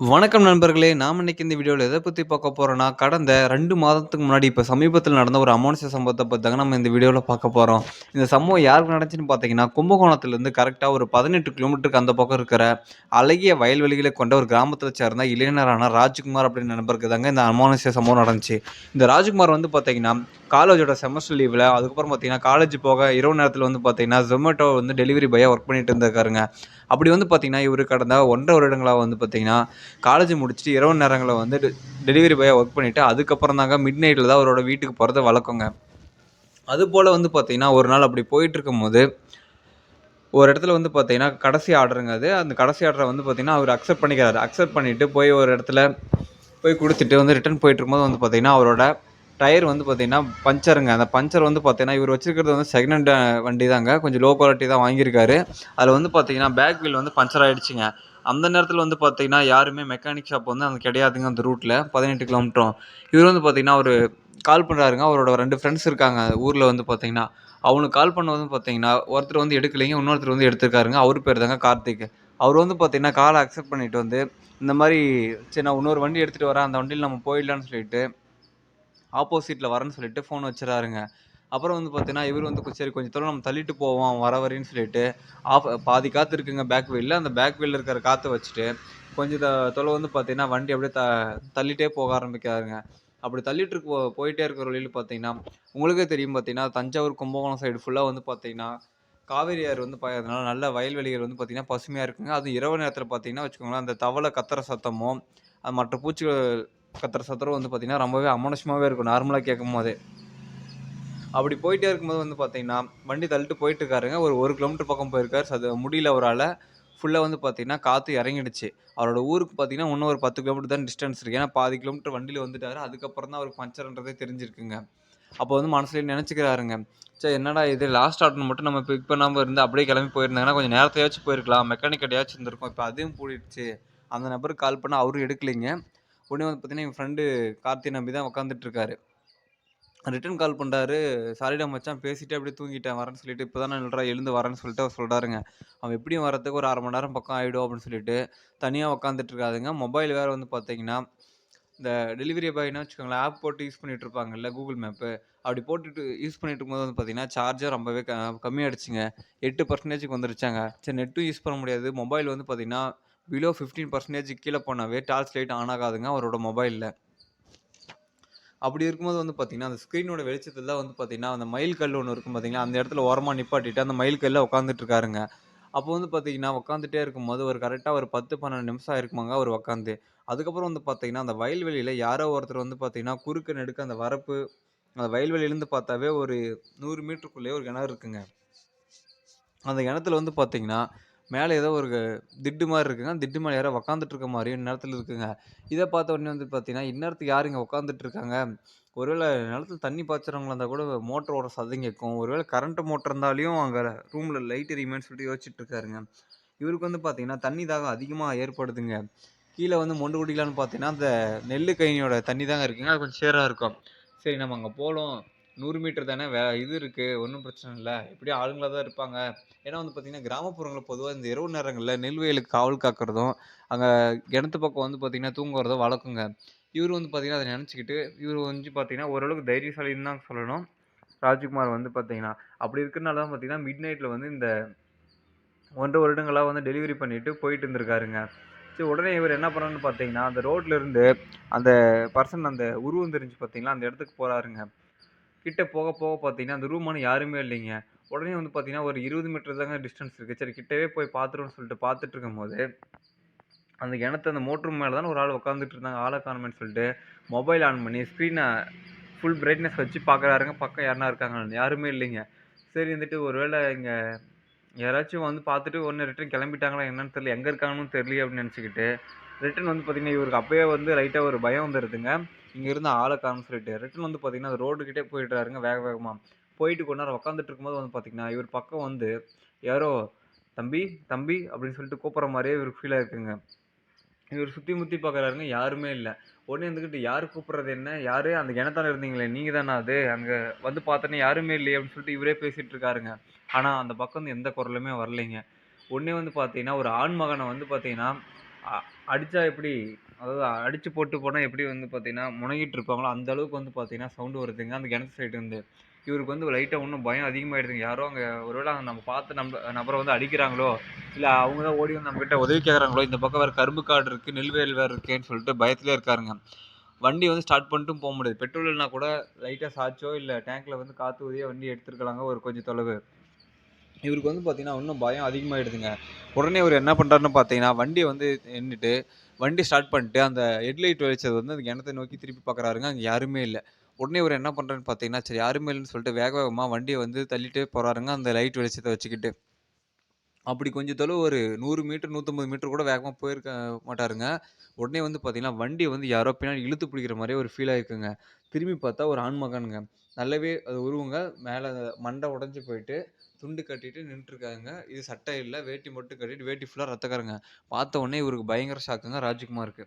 வணக்கம் நண்பர்களே! நாம் இன்னைக்கு இந்த வீடியோவில் எதை பற்றி பார்க்க போகிறோன்னா கடந்த ரெண்டு மாதத்துக்கு முன்னாடி இப்போ சமீபத்தில் நடந்த ஒரு அமானுஷ்ய சம்பவத்தை பார்த்தாங்க தாங்க நம்ம இந்த வீடியோவில் பார்க்க போகிறோம் இந்த சம்பவம் யாருக்கு நடந்துச்சுன்னு பார்த்தீங்கன்னா, கும்பகோணத்திலிருந்து கரெக்டாக ஒரு 18 கிலோமீட்டருக்கு அந்த பக்கம் இருக்கிற அழகிய வயல்வெளிகளை கொண்ட ஒரு கிராமத்தில் சேர்ந்த இளைஞரான ராஜ்குமார் அப்படின்னு நண்பருக்கு தாங்க இந்த அமானுஷ்ய சம்பவம் நடந்துச்சு. இந்த ராஜ்குமார் வந்து பார்த்தீங்கன்னா, காலேஜோட செமஸ்டர் லீவில் அதுக்கப்புறம் பார்த்தீங்கன்னா, காலேஜ் போக இரவு நேரத்தில் வந்து பார்த்தீங்கன்னா, ஜொமேட்டோ வந்து டெலிவரி பாயாக ஒர்க் பண்ணிட்டு இருந்திருக்காருங்க. அப்படி வந்து பார்த்தீங்கன்னா, இவரு கடந்த ஒன்றரை வருடங்களாக வந்து பார்த்தீங்கன்னா, காலேஜ் முடிச்சுட்டு இரவு நேரங்களில் வந்து டெ டெலிவரி பாயாக ஒர்க் பண்ணிவிட்டு அதுக்கப்புறம் தாங்க மிட் நைட்டில் தான் அவரோட வீட்டுக்கு போகிறத வழக்கங்க. அதுபோல் வந்து பார்த்தீங்கன்னா, ஒரு நாள் அப்படி போயிட்டுருக்கும்போது, ஒரு இடத்துல வந்து பார்த்தீங்கன்னா, கடைசி ஆர்டருங்க அது. அந்த கடைசி ஆர்டரை வந்து பார்த்தீங்கன்னா, அவர் அக்செப்ட் பண்ணிக்கிறாரு. அக்செப்ட் பண்ணிட்டு போய் ஒரு இடத்துல போய் கொடுத்துட்டு வந்து ரிட்டர்ன் போயிட்டுருக்கும்போது வந்து பார்த்தீங்கன்னா, அவரோட டயர் வந்து பார்த்தீங்கன்னா, பஞ்சருங்க. அந்த பஞ்சர் வந்து பார்த்தீங்கன்னா, இவர் வச்சிருக்கிறது வந்து செகண்ட் ஹேண்ட் வண்டி தாங்க. கொஞ்சம் லோ குவாலிட்டி தான் வாங்கியிருக்காரு. அதில் வந்து பார்த்தீங்கன்னா, பேக் வீல் வந்து பஞ்சர் ஆகிடுச்சிங்க அந்த நேரத்தில் வந்து பார்த்தீங்கன்னா, யாருமே மெக்கானிக் ஷாப் வந்து அந்த கிடையாதுங்க அந்த ரூட்டில் பதினெட்டு கிலோமீட்டரும். இவர் வந்து பார்த்தீங்கன்னா, ஒரு கால் பண்ணுறாருங்க அவரோட ரெண்டு ஃப்ரெண்ட்ஸ் இருக்காங்க ஊரில் வந்து பார்த்தீங்கன்னா. அவனுக்கு கால் பண்ணதும் பார்த்தீங்கன்னா, ஒருத்தர் வந்து எடுக்கலைங்க. இன்னொருத்தர் வந்து எடுத்திருக்காருங்க. அவர் பேர் தாங்க கார்த்திக். அவர் வந்து பார்த்தீங்கன்னா, காலை அக்செப்ட் பண்ணிட்டு வந்து, இந்த மாதிரி சரி நான் இன்னொரு வண்டி எடுத்துகிட்டு வரேன். அந்த வண்டியில் நம்ம போயிடலான்னு சொல்லிட்டு, ஆப்போசிட்டில் வரேன்னு சொல்லிட்டு ஃபோன் வச்சிடறாருங்க அப்புறம் வந்து பார்த்தீங்கன்னா, இவர் வந்து சரி கொஞ்சம் தூரம் நம்ம தள்ளிட்டு போவோம். வர வரேன்னு சொல்லிட்டு, ஆஃப் பாதி காற்று இருக்குங்க பேக் வீலில் அந்த பேக் வீலில் இருக்கிற காற்றை வச்சுட்டு, கொஞ்சம் த தொலை வந்து பார்த்தீங்கன்னா, வண்டி அப்படியே த தள்ளிட்டே போக ஆரம்பிக்கிறாருங்க. அப்படி தள்ளிட்டு இருக்க போயிட்டே இருக்கிற வழியில் பார்த்தீங்கன்னா, உங்களுக்கே தெரியும் பார்த்தீங்கன்னா, தஞ்சாவூர், கும்பகோணம் சைடு ஃபுல்லாக வந்து பார்த்தீங்கன்னா, காவேரி ஆறு வந்து பாயறதுனால நல்ல வயல்வெளிகள் வந்து பார்த்திங்கன்னா பசுமையாக இருக்குங்க. அதுவும் இரவு நேரத்தில் பார்த்தீங்கன்னா வச்சுக்கோங்களேன், அந்த தவளை கத்துற சத்தமும், அது மற்ற பூச்சிகள் கத்துற சத்தமும் வந்து பார்த்தீங்கன்னா, ரொம்பவே அமானுஷ்யமாவே இருக்கும் நார்மலாக கேட்கும் போது அப்படி போயிட்டே இருக்கும்போது வந்து பார்த்தீங்கன்னா, வண்டி தள்ளிட்டு போயிட்டு இருக்காருங்க. ஒரு ஒரு கிலோமீட்டர் பக்கம் போயிருக்காரு. அது முடியல அவரால் ஃபுல்லாக வந்து பார்த்தீங்கன்னா, காற்று இறங்கிடுச்சு. அவரோட ஊருக்கு பார்த்தீங்கன்னா, இன்னும் ஒரு 10 கிலோமீட்டர் தான் டிஸ்டன்ஸ் இருக்குது ஏன்னா பாதி கிலோமீட்டர் வண்டியில வந்துட்டார் அதுக்கப்புறம் தான் அவருக்கு பஞ்சர்ன்றதே தெரிஞ்சிருக்குங்க. அப்போ வந்து மனசுலேயே நினச்சிக்கிறாருங்க சரி என்னடா இது லாஸ்ட் ஆர்டர் மட்டும் நம்ம பிக் பண்ணாமல் இருந்து அப்படியே கிளம்பி போயிருந்தாங்கன்னா, கொஞ்சம் நேரத்தையாச்சும் போயிருக்கலாம். மெக்கானிக் கடையாச்சும் இருந்திருக்கும். இப்போ அதுவும் பூட்டிடுச்சு. அந்த நபருக்கு கால் பண்ணால் அவரும் எடுக்கலைங்க. உடனே வந்து பார்த்தீங்கன்னா, என் ஃப்ரெண்டு கார்த்தி நம்பி தான் உட்காந்துட்டு இருக்காரு. கால் பண்ணுறாரு "சாரிடா மச்சான் பேசிட்டு அப்படியே தூங்கிட்டேன் வரேன்னு சொல்லிட்டு, இப்ப தானே நில்றா எழுந்து வரேன்னு" சொல்லிட்டு அவர் சொல்கிறாருங்க அவன் எப்படியும் வரத்துக்கு ஒரு அரை மணி நேரம் பக்கம் ஆகிடும் அப்படின்னு சொல்லிட்டு, தனியாக உட்காந்துட்ருக்காதுங்க மொபைல் வேறு வந்து பார்த்தீங்கன்னா, இந்த டெலிவரி பாய்னா வச்சுக்கோங்களேன், ஆப் போட்டு யூஸ் பண்ணிட்டு இருப்பாங்கல்ல கூகுள் மேப்பு. அப்படி போட்டுட்டு யூஸ் பண்ணிட்டு இருக்கும்போது வந்து பார்த்தீங்கன்னா, சார்ஜர் ரொம்பவே க கம்மியாயிடுச்சுங்க. 8% வந்துருச்சாங்க. சரி நெட்டும் யூஸ் பண்ண முடியாது. மொபைல் வந்து பார்த்தீங்கன்னா, பிலோ ஃபிஃப்டீன் பர்சன்டேஜ் கீழே போனாவே டார்ச் லைட் ஆன் ஆகாதுங்க அவரோட மொபைலில் அப்படி இருக்கும்போது வந்து பார்த்தீங்கன்னா, அந்த ஸ்க்ரீனோட வெளிச்சத்தில் தான் வந்து பார்த்தீங்கன்னா, அந்த மயில் கல் ஒன்று இருக்கும் பார்த்தீங்களா, அந்த இடத்துல ஓரமாக நிப்பாட்டிட்டு, அந்த மயில் கல்லில் உட்காந்துட்டு இருக்காருங்க. அப்போ வந்து பார்த்தீங்கன்னா, உட்காந்துட்டே இருக்கும்போது ஒரு கரெக்டாக ஒரு 10, 12 நிமிஷம் ஆயிருக்குமாங்க அவர் உட்காந்து. அதுக்கப்புறம் வந்து பார்த்தீங்கன்னா, அந்த வயல்வெளியில் யாரோ ஒருத்தர் வந்து பார்த்தீங்கன்னா, குறுக்க நெடுக்க அந்த வரப்பு, அந்த வயல்வெளியிலேருந்து பார்த்தாவே ஒரு நூறு மீட்டருக்குள்ளேயே ஒரு கிணறு இருக்குங்க. அந்த கிணத்துல வந்து பார்த்தீங்கன்னா, மேல ஏதோ ஒரு திட்டு மாரி இருக்குங்க. திட்டு மேல யாரோ உட்காந்துட்டு இருக்க மாரியும் இந்நேரத்துல இருக்குங்க. இத பார்த்த உடனே வந்து பார்த்தீங்கன்னா, இந்நேரத்துக்கு யாருங்க இங்க உட்காந்துட்டு இருக்காங்க? ஒருவேள நிலத்துல தண்ணி பாய்ச்சறவங்களா இருந்தா கூட மோட்டர் ஓட சத்தம் கேட்கும். ஒருவேள கரண்ட் மோட்டர் இருந்தாலயும் அங்க ரூம்ல லைட் எரியுமேன்னு சொல்லிட்டு யோசிச்சுட்டு இருக்காருங்க. இவருக்கு வந்து பார்த்தீங்கன்னா, தண்ணி தாகம் அதிகமா ஏற்படுதுங்க. கீழ வந்து மொண்டு குடிக்கலான்னு பார்த்தீங்கன்னா, அந்த நெல்லு கழனியோட தண்ணி தாங்க இருக்குங்க. அது கொஞ்சம் சேரா இருக்கும். சரி நம்ம அங்க போலாம். நூறு மீட்டர் தானே வே இது இருக்குது ஒன்றும் பிரச்சனை இல்லை எப்படியும் ஆளுங்களாக தான் இருப்பாங்க. ஏன்னா வந்து பார்த்தீங்கன்னா, கிராமப்புறங்களில் பொதுவாக இந்த இரவு நேரங்களில் நெல்வயலுக்கு காவல் காக்கிறதும், அங்கே கிணத்து பக்கம் வந்து பார்த்தீங்கன்னா, தூங்குறதும் வழக்கங்க. இவர் வந்து பார்த்தீங்கன்னா, அதை நினச்சிக்கிட்டு இவரு வந்து பார்த்தீங்கன்னா, ஓரளவுக்கு தைரியசாலின்னு தான் சொல்லணும். ராஜ்குமார் வந்து பார்த்திங்கன்னா அப்படி இருக்கிறனால தான் பார்த்தீங்கன்னா, மிட் நைட்டில் வந்து இந்த ஒன்றரை வருடங்களாக வந்து டெலிவரி பண்ணிவிட்டு போயிட்டு இருந்திருக்காருங்க. சரி உடனே இவர் என்ன பண்ணணும்னு பார்த்தீங்கன்னா, அந்த ரோட்லேருந்து அந்த பர்சன் அந்த உருவம் தெரிஞ்சு பார்த்திங்கன்னா அந்த இடத்துக்கு போகிறாருங்க கிட்ட போக போக பார்த்தீங்கன்னா, அந்த ரூமாண்ட யாருமே இல்லைங்க. உடனே வந்து பார்த்தீங்கன்னா, ஒரு 20 மீட்டர் தாங்க டிஸ்டன்ஸ் இருக்குது சரி கிட்டவே போய் பார்த்துருவோம்னு சொல்லிட்டு பார்த்துட்டு இருக்கும்போது, அந்த கிணத்து அந்த மோட்ரு மேலே தானே ஒரு ஆள் உட்காந்துட்டு இருந்தாங்க. ஆளை காணோமேன்னு சொல்லிட்டு, மொபைல் ஆன் பண்ணி ஸ்க்ரீனை ஃபுல் பிரைட்னஸ் வச்சு பார்க்குறாருங்க. பக்கம் யாருனா இருக்காங்க யாருமே இல்லைங்க. சரி வந்துட்டு ஒரு இங்கே யாராச்சும் வந்து பார்த்துட்டு ஒன்று ரிட்டர்ன் கிளம்பிட்டாங்களா என்னன்னு தெரியல. எங்கே இருக்காங்கன்னு தெரியல அப்படின்னு நினச்சிக்கிட்டு ரிட்டர்ன் வந்து பார்த்தீங்கன்னா, இவருக்கு அப்போயே வந்து லைட்டாக ஒரு பயம் வந்துருதுங்க. இங்க இருந்து ஆளை காணோம்னு சொல்லிட்டு. ரிட்டன் வந்து பார்த்தீங்கன்னா, அந்த ரோடு கிட்டயே போயிடுறாருங்க வேக வேகமா. போயிட்டு கொஞ்ச நேரம் உட்காந்துட்டு இருக்கும்போது வந்து பார்த்தீங்கன்னா, இவர் பக்கம் வந்து யாரோ "தம்பி, தம்பி" அப்படின்னு சொல்லிட்டு கூப்பிட்ற மாதிரியே இவருக்கு ஃபீலாக இருக்குங்க இவர் சுற்றி முத்தி பார்க்குறாருங்க. யாருமே இல்லை உடனே இருந்துக்கிட்டு யார் கூப்பிட்றது என்ன? யார் அந்த கிணத்தாண்ட இருந்தீங்களே நீங்கள் தானே அது? அங்கே வந்து பார்த்தோன்னே யாருமே இல்லையே அப்படின்னு சொல்லிட்டு இவரே பேசிகிட்டு இருக்காருங்க. ஆனால் அந்த பக்கம் வந்து எந்த குரலுமே வரலைங்க. உடனே வந்து பார்த்தீங்கன்னா, ஒரு ஆண்மகனை வந்து பார்த்தீங்கன்னா, அடித்தா எப்படி அதாவது அடிச்சு போட்டு போனால் எப்படி வந்து பார்த்தீங்கன்னா, முனகிட்டு இருப்பாங்களோ, அந்த அளவுக்கு வந்து பார்த்தீங்கன்னா, சவுண்டு வருதுங்க. அந்த கிணத்து சைடுலருந்து. இவருக்கு வந்து லைட்டாக இன்னும் பயம் அதிகமாகிடுதுங்க யாரோ அங்கே ஒரு வேள நம்ம பார்த்து நம்ம நபரை வந்து அடிக்கிறாங்களோ, இல்லை அவங்க தான் ஓடி வந்து நம்மக்கிட்ட உதவி கேட்குறாங்களோ இந்த பக்கம் வேறு கரும்பு காடு இருக்குது நெல் வேறு வேற இருக்கேன்னு சொல்லிட்டு பயத்திலேயே இருக்காருங்க. வண்டி வந்து ஸ்டார்ட் பண்ணிட்டும் போக முடியாது. பெட்ரோல் இல்லைனா கூட லைட்டாக சாய்ச்சோ, இல்லை டேங்க்கில் வந்து காற்று ஊதியோ வண்டி எடுத்துருக்கலாங்க ஒரு கொஞ்சம் தொலைவு. இவருக்கு வந்து பார்த்தீங்கன்னா, இன்னும் பயம் அதிகமாகிடுதுங்க உடனே அவர் என்ன பண்ணுறாருன்னு பார்த்தீங்கன்னா, வண்டியை வந்து நின்றுட்டு வண்டி ஸ்டார்ட் பண்ணிட்டு, அந்த ஹெட்லைட் வெளிச்சது வந்து அந்த கிணத்தை நோக்கி திருப்பி பார்க்குறாருங்க. அங்கே யாருமே இல்லை உடனே இவர் என்ன பண்ணுறேன்னு பார்த்தீங்கன்னா, சரி யாருமே இல்லைன்னு சொல்லிட்டு வேக வேகமாக வண்டியை வந்து தள்ளிட்டு போகிறாருங்க அந்த லைட் வெளிச்சத்தை வச்சுக்கிட்டு. அப்படி கொஞ்சம் தொலை ஒரு நூறு மீட்டர், 150 மீட்டர் கூட வேகமாக போயிருக்க மாட்டாருங்க. உடனே வந்து பார்த்தீங்கன்னா, வண்டியை வந்து யாரோ பின்னாடி இழுத்து பிடிக்கிற மாதிரியே ஒரு ஃபீல் ஆயிருக்குங்க. திரும்பி பார்த்தா ஒரு ஆண்மகன்ங்க. நல்லாவே அது உருவங்க. மேலே மண்டை உடஞ்சி போயிட்டு, துண்டு கட்டிட்டு நின்றுருக்காங்க இது சட்டை இல்லை வேட்டி மட்டும் கட்டிட்டு, வேட்டி ஃபுல்லாக ரத்தக்காரங்க பார்த்த உடனே இவருக்கு பயங்கர ஷாக்குங்க ராஜ்குமாருக்கு.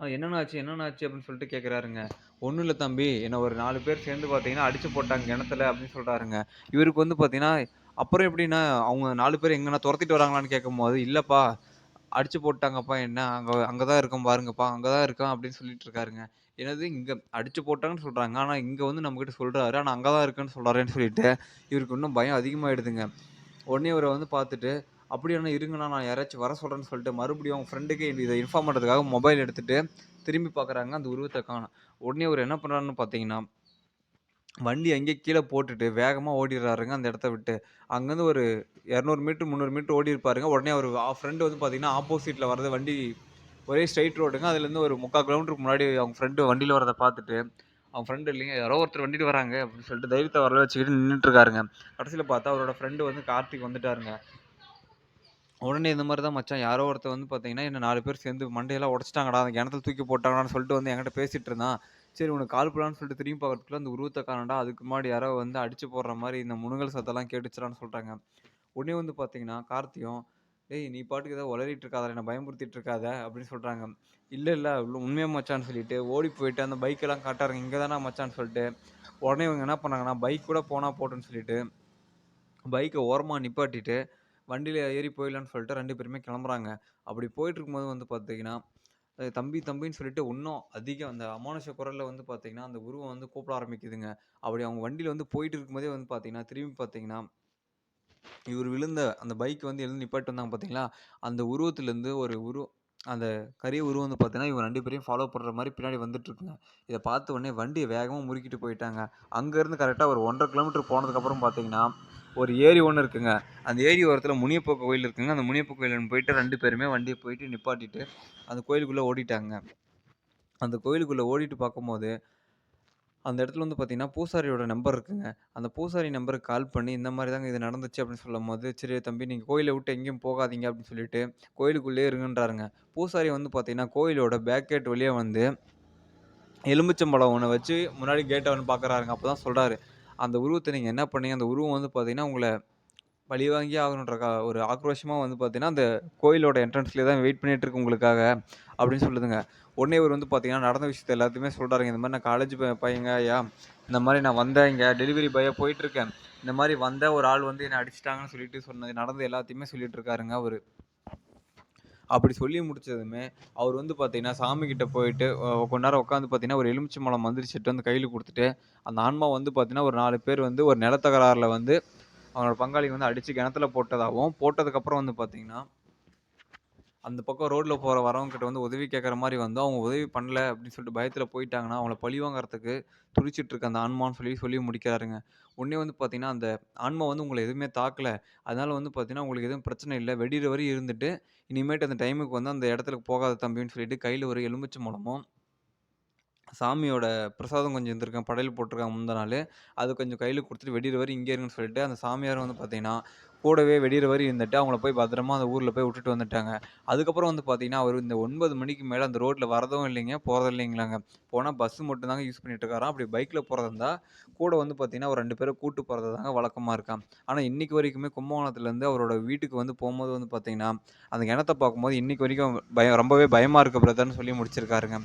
"அ ஆச்சு? என்னண்ணா ஆச்சு?" அப்படின்னு சொல்லிட்டு கேட்குறாருங்க. ஒன்றும் இல்லை தம்பி. என்ன ஒரு நாலு பேர் சேர்ந்து பார்த்தீங்கன்னா, அடிச்சு போட்டாங்க கிணத்துல" அப்படின்னு சொல்கிறாருங்க இவருக்கு வந்து பார்த்தீங்கன்னா, அப்புறம் எப்படிண்ணா அவங்க நாலு பேர் எங்கன்னா துரத்திட்டு வராங்களான்னு கேட்கும்போது, இல்லைப்பா அடிச்சு போட்டாங்கப்பா என்ன. அங்கே அங்கே தான் இருக்கோம் பாருங்கப்பா. அங்கே தான் இருக்கான்" அப்படின்னு சொல்லிட்டு இருக்காருங்க. என்னது இங்கே அடிச்சு போட்டாங்கன்னு சொல்கிறாங்க ஆனால் இங்கே வந்து நம்மக்கிட்ட சொல்கிறாரு ஆனால் அங்கே தான் இருக்கேன்னு சொல்கிறாருன்னு சொல்லிட்டு, இவருக்கு இன்னும் பயம் அதிகமாகிடுதுங்க உடனே இவரை வந்து பார்த்துட்டு, "அப்படியாண்ணா இருங்கண்ணா, நான் யாராச்சும் வர சொல்கிறேன்னு சொல்லிட்டு மறுபடியும் அவங்க ஃப்ரெண்டுக்கு இதை இன்ஃபார்ம் பண்ணுறதுக்காக மொபைல் எடுத்துகிட்டு திரும்பி பார்க்குறாங்க. அந்த உருவத்தை காணும் உடனே அவர் என்ன பண்ணுறாருன்னு பார்த்தீங்கன்னா, வண்டி அங்கேயே கீழே போட்டுட்டு வேகமாக ஓடிடுறாருங்க அந்த இடத்த விட்டு. அங்கேருந்து ஒரு 200 மீட்டர், 300 மீட்டர் ஓடியிருப்பாருங்க. உடனே அவர் ஃப்ரெண்டு வந்து பார்த்தீங்கன்னா, ஆப்போசிட்டில் வர்றது வண்டி ஒரே ஸ்ட்ரைட் ரோடுங்க. அதுலேருந்து ஒரு 3/4 கிலோமீட்டருக்கு முன்னாடி அவங்க ஃப்ரெண்டு வண்டியில் வரதை பார்த்துட்டு, அவங்க ஃப்ரெண்டு இல்லைங்க, யாரோ ஒருத்தர் வண்டிட்டு வராங்க அப்படின்னு சொல்லிட்டு தைரியத்தை வரவே வச்சுக்கிட்டு நின்னுட்டுருக்காருங்க. கடைசியில் பார்த்தா அவரோட ஃப்ரெண்டு வந்து கார்த்திக் வந்துட்டாருங்க. உடனே இந்த மாதிரி தான் மச்சான் யாரோ ஒருத்தர் வந்து பார்த்தீங்கன்னா, என்ன நாலு பேர் சேர்ந்து மண்டையெல்லாம் உடச்சிட்டாங்கடா அந்த கிணத்துல தூக்கி போட்டாங்கடான்னு சொல்லிட்டு வந்து என்கிட்ட பேசிகிட்டு இருந்தான். சரி உனக்கு கால் பண்ணலான்னு சொல்லிட்டு திரும்பி பார்க்கறதுக்குள்ள அந்த உருவத்தை காரணடா அதுக்கு முன்னாடி யாரோ வந்து அடிச்சு போடுற மாதிரி இந்த முனங்கல் சத்தெல்லாம் கேட்டுச்சுடான்னு சொல்கிறாங்க உடனே வந்து பார்த்தீங்கன்னா, கார்த்தியும், "டேய் நீ பாட்டுக்கு ஏதோ உளறிட்டு இருக்காதடா, என்ன பயமுறுத்திட்டு இருக்காத" அப்படின்னு இல்லை இல்லை இல்ல உண்மையாக மச்சான்னு" சொல்லிட்டு ஓடி போயிட்டு அந்த பைக்கெல்லாம் காட்டாருங்க இங்கே தானே மச்சான்னு" சொல்லிட்டு. உடனே இவங்க என்ன பண்ணாங்கன்னா, பைக் கூட போனால் போட்டுன்னு சொல்லிட்டு, பைக்கை ஓரமாக நிப்பாட்டிட்டு, வண்டியில் ஏறி போயிடலான்னு சொல்லிட்டு ரெண்டு பேருமே கிளம்புறாங்க. அப்படி போயிட்டு இருக்கும்போது வந்து பார்த்தீங்கன்னா, தம்பி தம்பின்னு சொல்லிட்டு இன்னும் அதிகம் அந்த அமானுஷ குரல்ல வந்து பார்த்தீங்கன்னா, அந்த உருவம் வந்து கூப்பிட ஆரம்பிக்குதுங்க. அப்படி அவங்க வண்டியில் வந்து போயிட்டு இருக்கும்போதே வந்து பார்த்தீங்கன்னா, திரும்பி பார்த்தீங்கன்னா, இவரு விழுந்த அந்த பைக் வந்து எழுந்து நிப்பாட்டி வந்தாங்க பார்த்தீங்களா, அந்த உருவத்துலேருந்து ஒரு உரு அந்த கரிய உருவம் வந்து பார்த்தீங்கன்னா, இவங்க ரெண்டு பேரையும் ஃபாலோ பண்ணுற மாதிரி பின்னாடி வந்துட்டுருக்குங்க. இதை பார்த்த உடனே வண்டியை வேகமாக முறுக்கிட்டு போயிட்டாங்க. அங்கேருந்து கரெக்டாக ஒரு 1 1/2 கிலோமீட்டர் போனதுக்கப்புறம் பார்த்தீங்கன்னா, ஒரு ஏரி ஒன்று இருக்குங்க. அந்த ஏரி ஓரத்தில் முனியப்போ கோயில் இருக்குங்க. அந்த முனியப்போ கோயிலுன்னு போயிட்டு ரெண்டு பேருமே வண்டியை போயிட்டு நிப்பாட்டிட்டு, அந்த கோயிலுக்குள்ளே ஓடிட்டாங்க. அந்த கோயிலுக்குள்ளே ஓடிட்டு பார்க்கும்போது, அந்த இடத்துல வந்து பார்த்தீங்கன்னா, பூசாரியோட நம்பர் இருக்குங்க. அந்த பூசாரி நம்பருக்கு கால் பண்ணி, இந்த மாரி தாங்க இது நடந்துச்சு அப்படின்னு சொல்லும்போது, "சரி தம்பி நீங்க கோயில விட்டு எங்கேயும் போகாதீங்க" அப்படின்னு சொல்லிட்டு, கோயிலுக்குள்ளேயே இருங்கன்றாருங்க. பூசாரி வந்து பார்த்தீங்கன்னா, கோயிலோட பேக் கேட் வழியா வந்து எலுமிச்சம்பழம் ஒண்ண வச்சு முன்னாடி கேட்ட வந்து பார்க்குறாருங்க. அப்பதான் சொல்றாரு, "அந்த உருவத்த நீங்க என்ன பண்ணீங்க? அந்த உருவம் வந்து பார்த்தீங்கன்னா, உங்கள பழிவாங்கியே ஆகணுன்ற ஒரு ஆக்ரோஷமா வந்து பார்த்தீங்கன்னா, அந்த கோயிலோட என்ட்ரன்ஸ்லயே தான் வெயிட் பண்ணிட்டு இருக்கு உங்களுக்காக" அப்படின்னு சொல்லுதுங்க. உடனே இவர் வந்து பார்த்தீங்கன்னா, நடந்த விஷயத்த எல்லாத்தையுமே சொல்கிறாருங்க இந்த மாதிரி நான் காலேஜ் பையங்க ஐயா. இந்த மாதிரி நான் வந்தேன் இங்கே டெலிவரி பாயாக போயிட்டுருக்கேன். இந்த மாதிரி வந்த ஒரு ஆள் வந்து என்னை அடிச்சிட்டாங்கன்னு சொல்லிட்டு சொன்னது நடந்தது எல்லாத்தையுமே சொல்லிட்டு இருக்காருங்க அவர் அப்படி சொல்லி முடிச்சதுமே, அவர் வந்து பார்த்தீங்கன்னா, சாமிகிட்ட போயிட்டு கொஞ்ச நேரம் உட்காந்து பார்த்தீங்கன்னா, ஒரு எலுமிச்சம்பழம் மலம் மந்திரிச்சிட்டு வந்து கையில் கொடுத்துட்டு அந்த ஆன்மா வந்து பார்த்தீங்கன்னா, ஒரு நாலு பேர் வந்து ஒரு நிலத்தகராறில் வந்து அவனோட பங்காளி வந்து அடித்து கிணத்துல போட்டதாகவும் போட்டதுக்கப்புறம் வந்து பார்த்தீங்கன்னா, அந்த பக்கம் ரோட்ல போற வரவங்ககிட்ட வந்து உதவி கேட்குற மாதிரி வந்து, அவங்க உதவி பண்ணல அப்படின்னு சொல்லிட்டு பயத்துல போயிட்டாங்கன்னா, அவங்கள பழிவாங்கறதுக்கு துடிச்சிட்டு இருக்க அந்த ஆன்மான்னு சொல்லி சொல்லி முடிக்கிறாருங்க. உடனே வந்து பார்த்தீங்கன்னா, அந்த ஆன்மா வந்து உங்களை எதுவுமே தாக்கல. அதனால வந்து பார்த்தீங்கன்னா, உங்களுக்கு எதுவும் பிரச்சனை இல்லை வெடியிற வரையும் இருந்துட்டு, இனிமேட்டு அந்த டைமுக்கு வந்து அந்த இடத்துக்கு போகாத தம்பின்னு சொல்லிட்டு கையில் ஒரு எலுமிச்சம்பழமும், சாமியோட பிரசாதம் கொஞ்சம் இருந்திருக்கேன் படையல் போட்டிருக்காங்க முந்த நாள் அது கொஞ்சம் கையில் கொடுத்துட்டு வெடிகிற வரையும் இங்கே இருங்கன்னு சொல்லிட்டு, அந்த சாமியார் வந்து பார்த்தீங்கன்னா, கூடவே வெடிகிற வரி இருந்துட்டு, அவங்கள போய் பத்திரமா அந்த ஊரில் போய் விட்டுட்டு வந்துட்டாங்க. அதுக்கப்புறம் வந்து பார்த்தீங்கன்னா, அவர் இந்த ஒன்பது மணிக்கு மேலே அந்த ரோட்டில் வரதும் இல்லைங்க, போகிறதும் இல்லைங்களாங்க. போனால் பஸ்ஸு மட்டும்தாங்க யூஸ் பண்ணிட்டு இருக்காராம். அப்படி பைக்கில் போகிறதா கூட வந்து பார்த்தீங்கன்னா, ஒரு 2 பேர கூட்டு போகிறது தாங்க வழக்கமாக இருக்கான் ஆனால் இன்றைக்கு வரைக்குமே கும்பகோணத்துலேருந்து அவரோட வீட்டுக்கு வந்து போகும்போது வந்து பார்த்தீங்கன்னா, அந்த கிணத்த பார்க்கும்போது இன்றைக்கி வரைக்கும் பயம் ரொம்பவே பயமாக இருக்க பிரதர்ன்னு சொல்லி முடிச்சிருக்காருங்க.